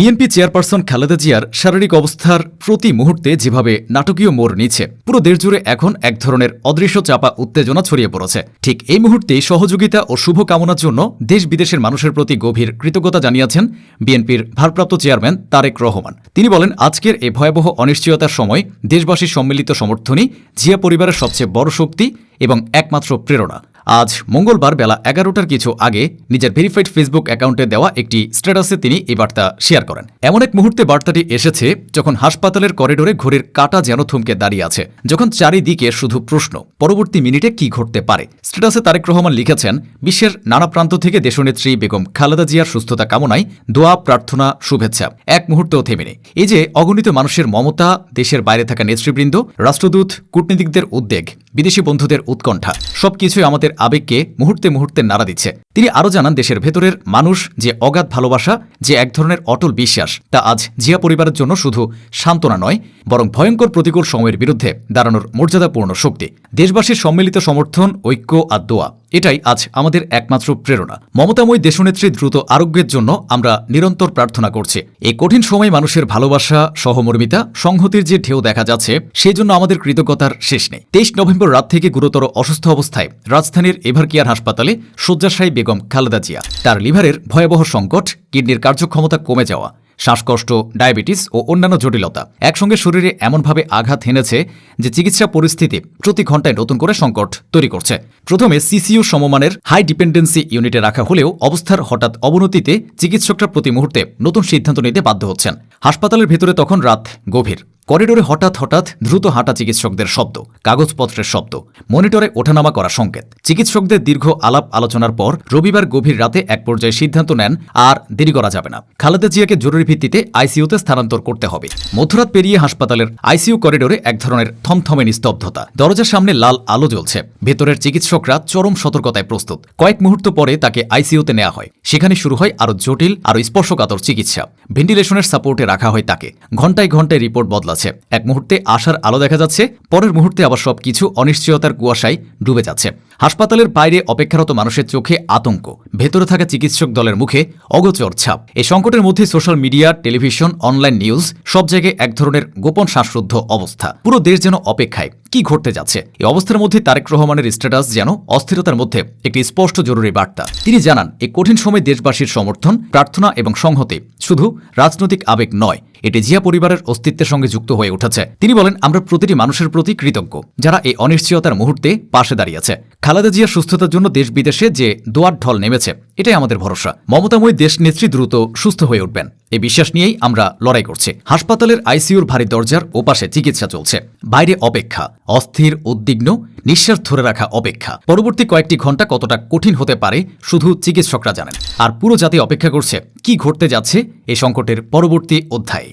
BNP chairperson Khaleda জিয়ার শারীরিক অবস্থার প্রতি মুহূর্তে যেভাবে নাটকীয় মোড় নিচ্ছে, পুরো দেশ জুড়ে এখন এক ধরনের অদৃশ্য চাপা উত্তেজনা ছড়িয়ে পড়েছে। ঠিক এই মুহূর্তে সহযোগিতা ও শুভ কামনার জন্য দেশ বিদেশের মানুষের প্রতি গভীর কৃতজ্ঞতা জানিয়েছেন বিএনপির ভারপ্রাপ্ত চেয়ারম্যান তারেক রহমান। তিনি বলেন, আজকের এই ভয়াবহ অনিশ্চয়তার সময় দেশবাসীর সম্মিলিত সমর্থনই জিয়া পরিবারের সবচেয়ে বড় শক্তি এবং একমাত্র প্রেরণা। আজ মঙ্গলবার বেলা এগারোটার কিছু আগে নিজের ভেরিফাইড ফেসবুক অ্যাকাউন্টে দেওয়া একটি স্ট্যাটাসে তিনি এই বার্তা শেয়ার করেন। এমন এক মুহূর্তে বার্তাটি এসেছে যখন হাসপাতালের করিডোরে ঘড়ির কাটা যেন থমকে দাঁড়িয়ে আছে, যখন চারিদিকে শুধু প্রশ্ন, পরবর্তী মিনিটে কি ঘটতে পারে? স্ট্যাটাসে তারেক রহমান লিখেছেন, বিশ্বের নানা প্রান্ত থেকে দেশনেত্রী বেগম খালেদা জিয়ার সুস্থতা কামনায় দোয়া, প্রার্থনা, শুভেচ্ছা। এক মুহূর্তেও থেমে নেই। এই যে অগণিত মানুষের মমতা, দেশের বাইরে থাকা নেতৃবৃন্দ, রাষ্ট্রদূত, কূটনীতিকদের উদ্বেগ, বিদেশি বন্ধুদের উৎকণ্ঠা, সবকিছুই আমাদের আবেগকে মুহূর্তে মুহূর্তে নাড়া দিচ্ছে। তিনি আরও জানান, দেশের ভেতরের মানুষ যে অগাধ ভালোবাসা, যে এক ধরনের অটল বিশ্বাস, তা আজ জিয়া পরিবারের জন্য শুধু সান্ত্বনা নয়, বরং ভয়ঙ্কর প্রতিকূল সময়ের বিরুদ্ধে দাঁড়ানোর মর্যাদাপূর্ণ শক্তি। দেশবাসীর সম্মিলিত সমর্থন, ঐক্য আর দোয়া। এটাই আজ আমাদের একমাত্র প্রেরণা। মমতাময় দেশনেত্রী দ্রুত আরোগ্যের জন্য আমরা নিরন্তর প্রার্থনা করছি। এই কঠিন সময় মানুষের ভালোবাসা, সহমর্মিতা, সংহতির যে ঢেউ দেখা যাচ্ছে সেই জন্য আমাদের কৃতজ্ঞতার শেষ নেই। তেইশ নভেম্বর রাত থেকে গুরুতর অসুস্থ অবস্থায় রাজধানীর এভারকিয়ার হাসপাতালে শয্যাশায়ী বেগম খালেদা জিয়া। তার লিভারের ভয়াবহ সংকট, কিডনির কার্যক্ষমতা কমে যাওয়া শ্বাসকষ্ট, ডায়াবেটিস ও অন্যান্য জটিলতা। একসঙ্গে শরীরে এমনভাবে আঘাত হেনেছে যে চিকিৎসা পরিস্থিতি প্রতি ঘন্টায় নতুন করে সংকট তৈরি করছে। প্রথমে সিসিইউ সমমানের হাই ডিপেন্ডেন্সি ইউনিটে রাখা হলেও অবস্থার হঠাৎ অবনতিতে চিকিৎসকরা প্রতি মুহূর্তে নতুন সিদ্ধান্ত নিতে বাধ্য হচ্ছেন। হাসপাতালের ভেতরে তখন রাত গভীর। করিডোরে হঠাৎ হঠাৎ দ্রুত হাঁটা চিকিৎসকদের শব্দ, কাগজপত্রের শব্দ, মনিটরে ওঠানামা করা সংকেত। চিকিৎসকদের দীর্ঘ আলাপ আলোচনার পর রবিবার গভীর রাতে এক পর্যায়ে সিদ্ধান্ত নেন আর দেরি করা যাবে না। খালেদা জিয়াকে জরুরি ভিত্তিতে আইসিইউতে স্থানান্তর করতে হবে। মধ্যরাত পেরিয়ে হাসপাতালের আইসিইউ করিডোরে এক ধরনের থমথমে নিস্তব্ধতা। দরজার সামনে লাল আলো জ্বলছে। ভেতরের চিকিৎসকরা চরম সতর্কতায় প্রস্তুত। কয়েক মুহূর্ত পরে তাকে আইসিইউতে নেওয়া হয়। সেখানে শুরু হয় আরও জটিল, আরও স্পর্শকাতর চিকিৎসা। ভেন্টিলেশনের সাপোর্টে রাখা হয় তাকে। ঘন্টায় ঘন্টায় রিপোর্ট বদলাচ্ছে। এক মুহূর্তে আশার আলো দেখা যাচ্ছে, পরের মুহূর্তে আবার সবকিছু অনিশ্চয়তার কুয়াশায় ডুবে যাচ্ছে। হাসপাতালের বাইরে অপেক্ষারত মানুষের চোখে আতঙ্ক। ভেতরে থাকা চিকিৎসক দলের মুখে অগোচর ছাপ। এই সংকটের মধ্যে social media, television, online news, সব জায়গায় এক ধরনের গোপন শ্বাসরুদ্ধ অবস্থা। পুরো দেশ যেন অপেক্ষায়। কি ঘটতে যাচ্ছে? এই অবস্থার মধ্যে তারেক রহমানের স্ট্যাটাস যেন অস্থিরতার মধ্যে একটি স্পষ্ট জরুরি বার্তা। তিনি জানান এই কঠিন সময় দেশবাসীর সমর্থন, প্রার্থনা এবং সংহতি শুধু রাজনৈতিক আবেগ নয়, এটি জিয়া পরিবারের অস্তিত্বের সঙ্গে যুক্ত হয়ে উঠেছে। তিনি বলেন, আমরা প্রতিটি মানুষের প্রতি কৃতজ্ঞ, যারা এই অনিশ্চয়তার মুহূর্তে পাশে দাঁড়িয়েছে। খালেদা জিয়ার সুস্থতার জন্য দেশ বিদেশে যে দোয়ার ঢল নেমেছে, এটাই আমাদের ভরসা। মমতাময়ী দেশ নেত্রী দ্রুত সুস্থ হয়ে উঠবেন। এই বিশ্বাস নিয়েই আমরা লড়াই করছি। হাসপাতালের আইসিইউর ভারী দরজার ওপাশে চিকিৎসা চলছে। বাইরে অপেক্ষা। অস্থির, উদ্বিগ্ন, নিঃশ্বাস ধরে রাখা অপেক্ষা। পরবর্তী কয়েকটি ঘণ্টা কতটা কঠিন হতে পারে, শুধু চিকিৎসকরা জানেন। আর পুরো জাতি অপেক্ষা করছে, কি ঘটতে যাচ্ছে এ সংকটের পরবর্তী অধ্যায়ে।